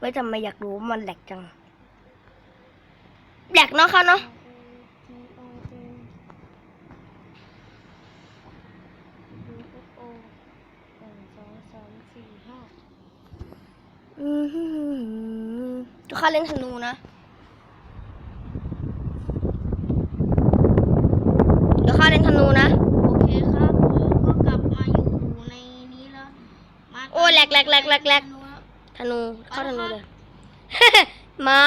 ไว้ทำไมอยากรู้มันแหลกจังแหลกเนาะค่ะเนาะอืมจะเข้าเล่นธนูนะเดี๋ยวเข้าเล่นธนูนะ โอเคครับ ก็กลับมาอยู่ในนี้แล้ว โอ้แหลกแหลกแหลกแหลกแหลก ธนูเข้าธนูเลยไม้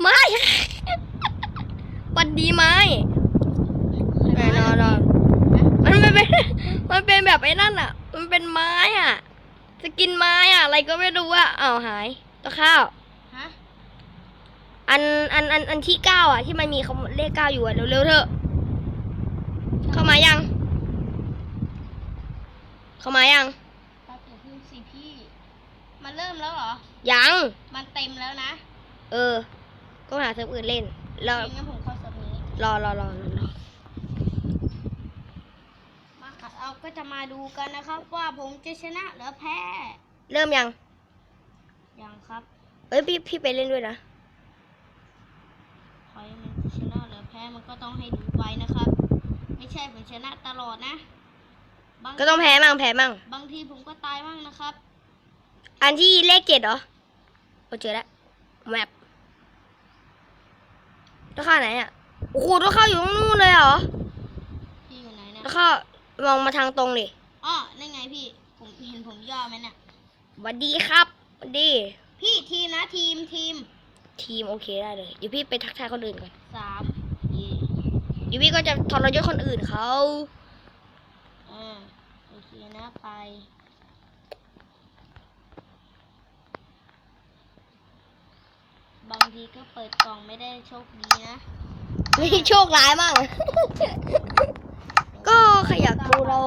ไม้วันดีไม้แน่นอนอนมันมันเป็นมันเป็นแบบไอ้นั่นอะ มันเป็นไม้อะจะกินไม้อะ อะไรก็ไม่รู้อะอ้าวหายตัวข้าวฮะอันอันอันอันที่เก้าอะ ที่มันมีคำเลขเก้าอยู่อะเร็วๆเถอะเข้ามายัง เข้ามายัง แป๊บเดี๋ยวพึ่งสิพี่ มัน เริ่มแล้วเหรอ ยัง มันเต็มแล้วนะเออ ก็หาเซิร์ฟอื่นเล่นแล้วงั้นผมเข้าเซิร์ฟนี้รอรอรอรอรอมาค่ะเราก็จะมาดูกันนะครับ ว่าผมจะชนะหรือแพ้ เริ่มยัง ยังครับ เอ้ยพี่พี่ไปเล่นด้วยนะขอให้มันชนะหรือแพ้มันก็ต้องให้ดูไว้นะครับ ไม่ใช่ผมชนะตลอดนะบางก็ต้องแพ้มั่งแพ้มั่งบางทีผมก็ตายมั่งนะครับ อันที่เลขเจ็ดเหรอโอเจอแล้วแมปต้องเข้าไหนอะโอ้โหต้องเข้าอยู่ตรงนู้นเลยเหรอพี่อยู่ไหนเนี่ยต้องเข้ามองมาทางตรงดิอ๋อนั่นไงพี่ ผมเห็นผมย่อไหมเนี่ยหวัสดีครับหวัสดี พี่ทีมนะทีมทีม ทีมโอเคได้เลยเดี๋ยวพี่ไปทักทายคนอื่นก่อนสามเย่เดี๋ยวพี่ก็จะทรยศคนอื่นเขาอ่าโอเคนะไป บางทีก็เปิดกล่องไม่ได้โชคดีนะไม่โชคร้ายมั่งก็ใครอยากดูเรา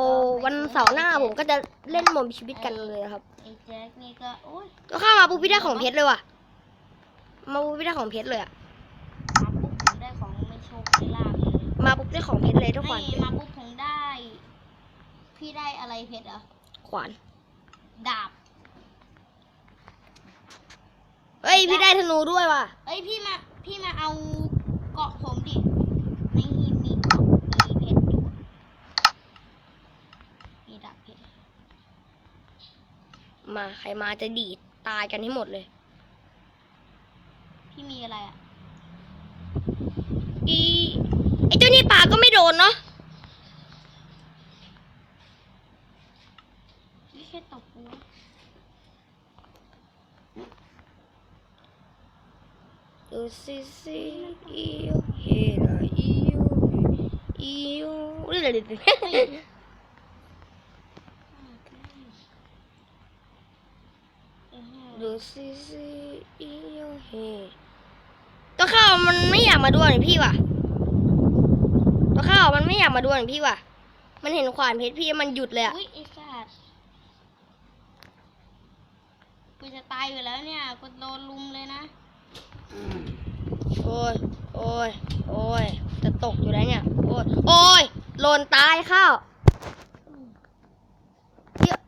วันเสาร์หน้าผมก็จะเล่นหมอมชีวิตกันเลยนะครับ ไอ้แจ็คนี่ก็โอ้ยก็เข้ามาปุ๊บพี่ได้ของเพชรเลยว่ะ มาปุ๊บพี่ได้ของเพชรเลยอะมาปุ๊บผมได้ของไม่โชคไม่ลาบเลยมาปุ๊บได้ของเพชรเลยทุกไม่วันมาปุ๊บผมได้ พี่ได้อะไรเพชรเหรอขวาน ดาบ เฮ้ยพี่ได้ธนูด้วยว่ะ เอ้ยพี่มาพี่มาเอาเกาะผมดิในหินมีเกาะมีเพชรอยู่มีดาบเพชรมาใครมาจะดีดตายกันให้หมดเลย พี่มีอะไรอะอีไอเจ้านี่ปาก็ไม่โดนเนาะ พี่แค่ตบกูวะ ดู ซิซิอีโอเฮราอีโออีโอเรื่อยๆดูซิซิอีโอเฮตัวข้าวมันไม่อยากมาดวลกับพี่ว่ะตัวข้าวมันไม่อยากมาดวลกับพี่ว่ะ มันเห็นขวานเพชรพี่มันหยุดเลยอะอุ้ยไอ้สัตว์กูจะตายอยู่แล้วเนี่ยกูโดนลุมเลยนะ โอ้ย โอ้ย โอ้ย จะตกอยู่แล้วเนี่ย โอ้ย โอ้ยหล่นตายข้าว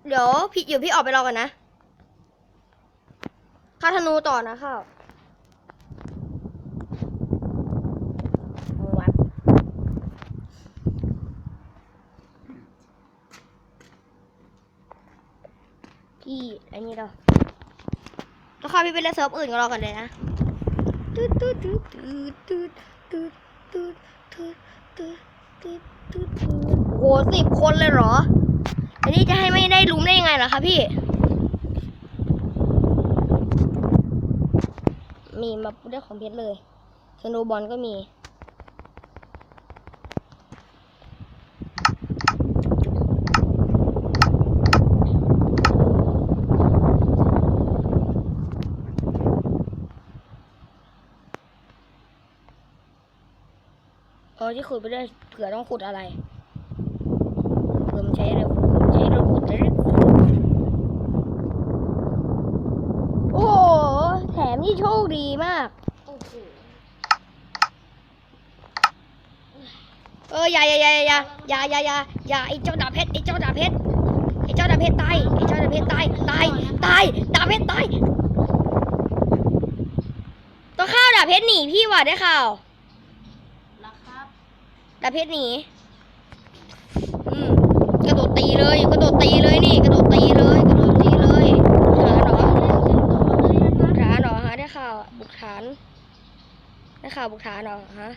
เดี๋ยวพี่อยู่พี่ออกไปรอกันนะข้าธนูต่อนะข้าวพี่อันนี้เรา แล้วข้าพี่ไปเล่นเซิร์ฟอื่นก็รอกันเลยนะตุ๊ดตุ๊ดตุ๊ดตุ๊ดตุ๊ดตุ๊ดตุ๊ดตุ๊ดตืดตืดตุ๊ดโอ้โหสิบคนเลยเหรอ อันนี้จะให้ไม่ได้ลุมได้ยังไงล่ะคะพี่ มีมาได้ของเพชรเลยสโนบอลก็มี ที่ขุดไปด้วยเผื่อต้องขุดอะไรเผื่อมันใช้อะไรใช้เราขุดจะได้ขุดโอ้โหแถมนี่โชคดีมากเอออย่าอย่าอย่าอย่าอย่าอย่าอย่าอย่าไอเจ้าดาบเพชรไอเจ้าดาบเพชรไอเจ้าดาบเพชรตายไอเจ้าดาบเพชรตายตายตายดาบเพชรตายาบเพชรหนีพี่ว่ะได้ข่าว ดาบเพชรหนีอืมกระโดดตีเลยกระโดดตีเลยนี่กระโดดตีเลยกระโดดตีเลยฐานเหรอเล่นกันต่อเลยนะครับฐานเหรอฮะได้ข่าวอะบุกฐานได้ข่าวบุกฐานเหรอฮะ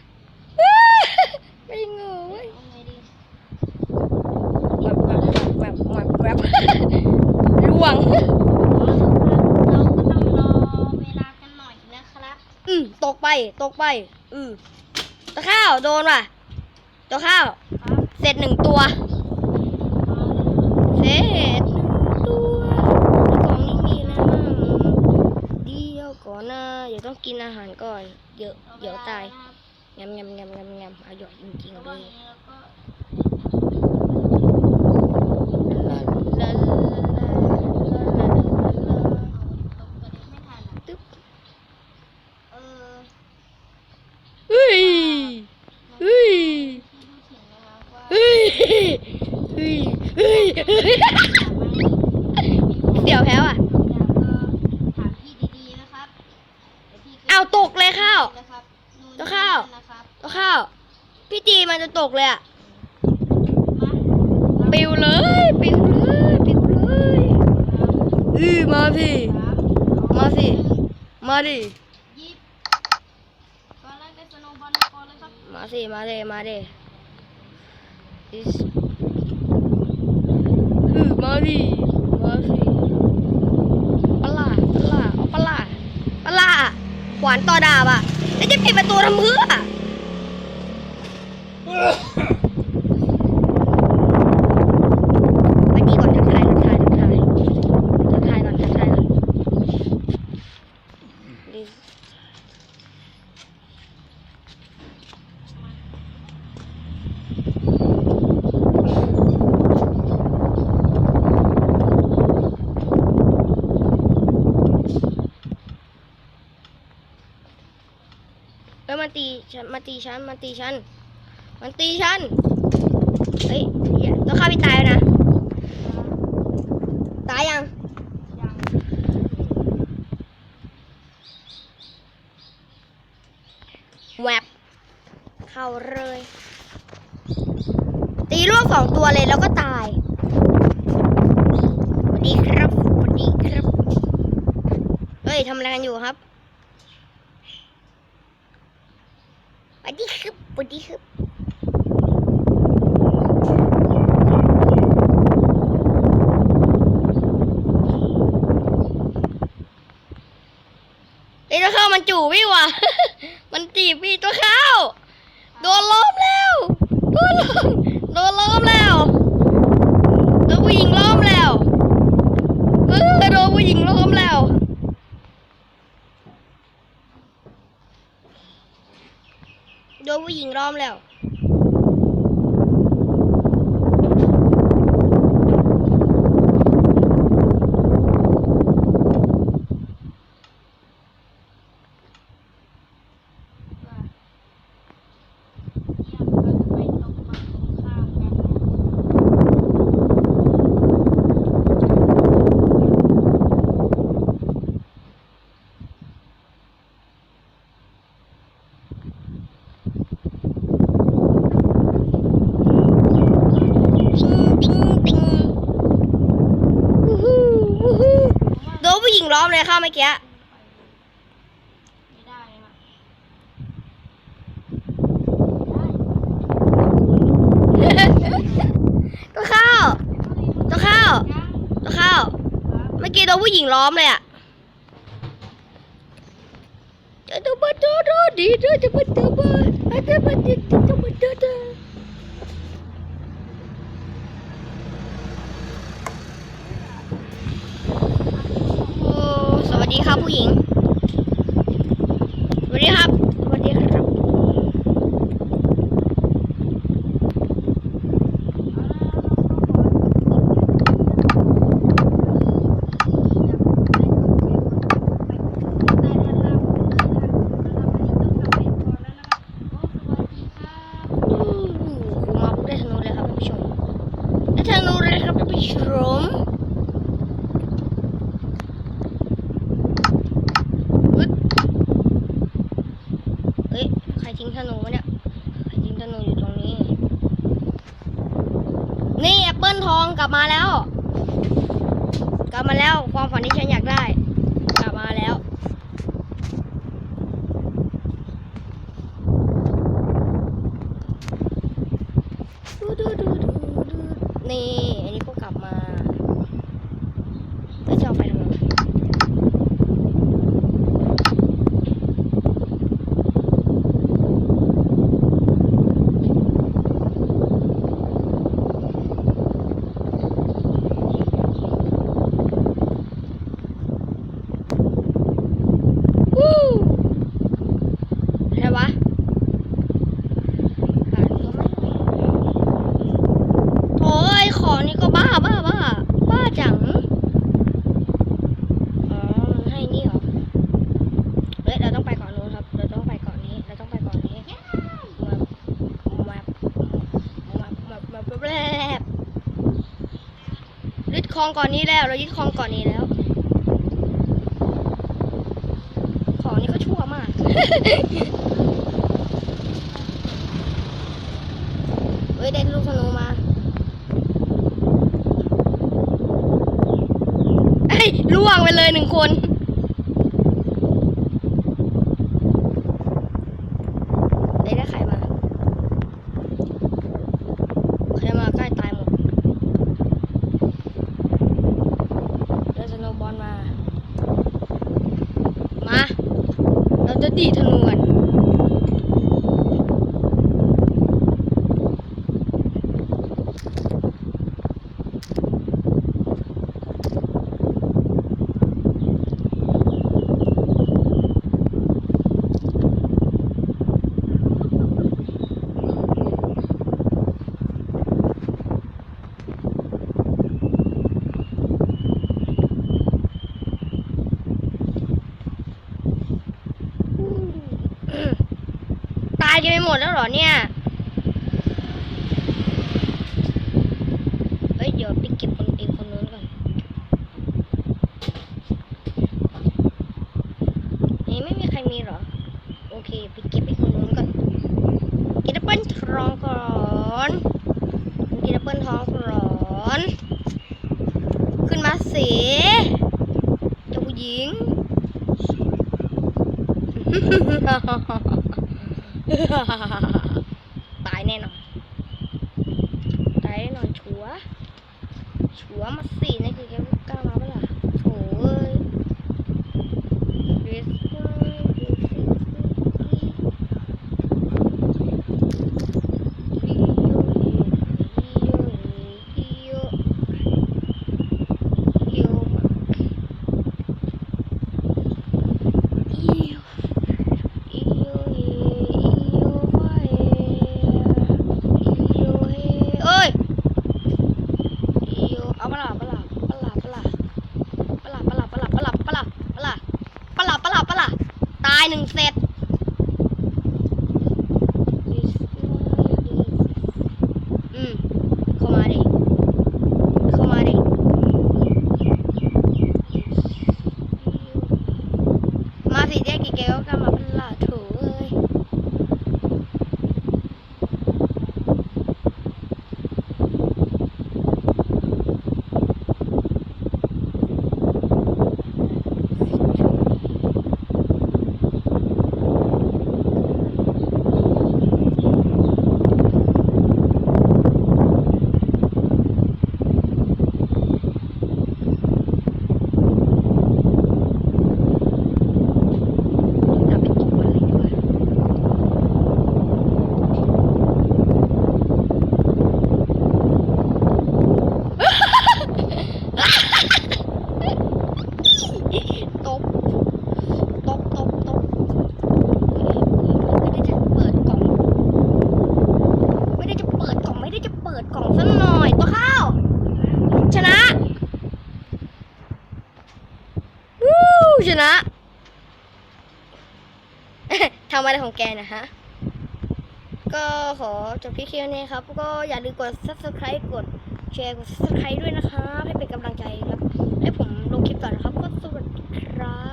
ไม่งงเว้ยเอาไงดีแวบแวบแวบแวบแวบล่วงเราก็ต้องรอเวลากันหน่อยนะครับอืมตกไป ตกไป อืมตัวข้าว โดนว่ะ ตัวข้าว เสร็จหนึ่งตัว เสร็จหนึ่งตัวกล่องนี้มีอะไรบ้างเดียวก่อนนะเดี๋ยวต้องกินอาหารก่อน เดี๋ยวเดี๋ยวตายยำยำยำยำยำอร่อยจริงๆหเลว่างยลาลาลาลาลาลาลา ตกกระเด็นไม่ทันอะ ตึ๊บ เออ เฮ้ยเฮ้ย ที่พูดถึงนะครับว่า เฮ้ยเฮ้ยเฮ้ยเฮ้ยเดี๋ยวแพ้ว่ะอยากก็ถามพี่ดีๆนะครับดี๋ยวพี่เอาตกเลยข้าวนะครับนู่นตัวข้าวนะครับตัวข้าว พี่จีมันจะตกเลยอะมาปิวเลยปิวเลยปิวเลยอือมาสิสามมาสิมาดิยิบตอนแรกได้สโนว์บอลมาก่อนเลยครับมาสิมาเลยมาเลย is คือมาดิมาสิปลาปลาเอาปลาปลาขวานต่อดาบอะ แล้วจะปิดประตูทำเพื่อ ไปดีก่อนทักทายทักทายทักทายทักทายก่อนทักทายก่อนดีเอ้ยมันตีฉันมัน ตีฉัน มันตีฉัน มันตีฉัน เฮ้ยเหี้ยต้องฆ่าพี่ตายแล้วนะ ตายยังยัง แวบเข้าเลย ตีรวบสองตัวเลยแล้วก็ตายสวัสดีครับสวัสดีครับ เฮ้ยทำอะไรกันอยู่ครับ วัสดีครับสวัสดีครับไอ้ตัวข้าวมันจู่พี่ว่ะ มันจีบพี่ตัวข้าวโดนล้อมแล้ว โดนล้อมโดนล้อมแล้วโดนผู้หญิงล้อมแล้ว เออโดนผู้หญิงล้อมู้หญิงล้อมแล้ว ว่าเยี่ยมเราจะไปตรงฝั่งตรงข้ามกันนะ ติ้งติ้งติ้งวู้ฮู้วู้ฮู้โดนผู้หญิง ล้อมเลยค่ะเมื่อกี้ตัวข้าวตัวข้าวตัวข้าวเมื่อกี้โดนผู้หญิงล้อมเลยอะจะดูบัดดูดูดีดูจะบัดดูบัดอาจะบัดดูจะบัดดูดูโอ้สวัสดีครับ ผู้หญิง สวัสดีครับ สวัสดีครับ อู้หูมาปุ๊บได้ธนูเลยครับท่านผู้ชมได้ธนูเลยครับท่านผู้ชม ธนูวะเนี่ยใครยิงธนูอยู่ตรงนี้ นี่แอปเปิ กลับมาแล้ว กลับมาแล้วความฝันที่ฉันอยากได้ กลับมาแล้ว ดูดูดูดูดูนี่ อันนี้ก็กลับมาแล้วจะเอาไปทำไมวู้อะไรวะหาตัวไม่เจอ โอ้ยของนี่ก็บ้าบ้าบ้าบ้าจัง อ๋อมันให้นี่เหรอ เฮ้ย เราต้องไปเก่อนนู้นครับ เราต้องไปเก่อนนี้ เราต้องไปเก่อนนี้มามามามามาแรบยึดคล องก่อนนี้แล้ว เรายึดคลองก่อนนี้แล้ว ของนี่ก็ชั่วมากเฮ้ยได้ลูกธนูมาเอ้ยล่วงไปเลยหนึ่งคน ได้ได้ไข่มาใครมาใกล้ตายหมดได้สโนว์บอลมา มา เรา จะดีดธนูกัน ตาย กันไปหมดแล้วเหรอเนี่ยเฮ้ยเดี๋ยวไปเก็บคนอีกคนนู้นก่อน นี่ไม่มีใครมีหรอ โอเคไปเก็บไอ้คนนู้นก่อน กินแอปเปิ้ลทองก่อนกินแอปเปิ้ลทองก่อน ขึ้นมาสิเจ้าผู้หญิง ตายแน่นอนตายแน่นอนชัวชัวมาสี่นี่คือแกกล้ามาปล่ะ นะทำอะไรของแกนะฮะ ก็ขอจบพิคลิปนี้ครับ ก็อย่าลืมกด subscribe กดแชร์กด subscribe ด้วยนะคะให้เป็นกำลังใจครับ ให้ผมลงคลิปต่อนะครับ ก็สวัสดีครับ